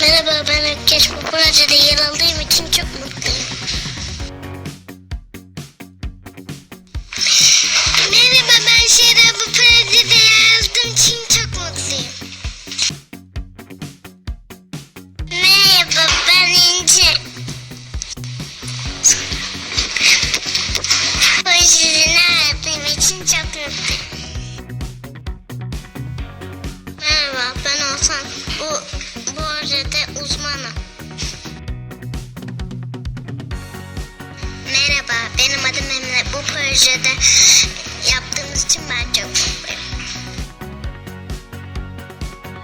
Merhaba ben Ökkeş Kukuracı'da yer aldığım için çok mutluyum. Merhaba ben Şerabı Paradi'de yer aldığım için çok mutluyum. Merhaba ben İnce. Benim adım Emre. Bu projede yaptığımız için ben çok mutluyum.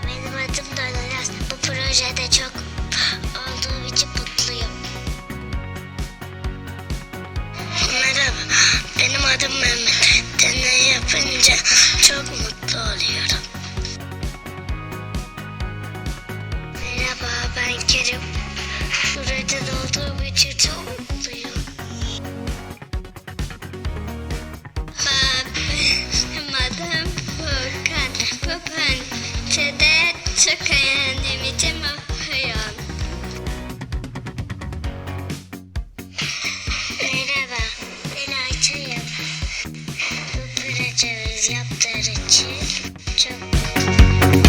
Benim adım Döneraz. Bu projede çok olduğum için mutluyum. Merhaba, benim adım Mehmet. Deney yapınca çok mutlu oluyorum. yaptığı için çok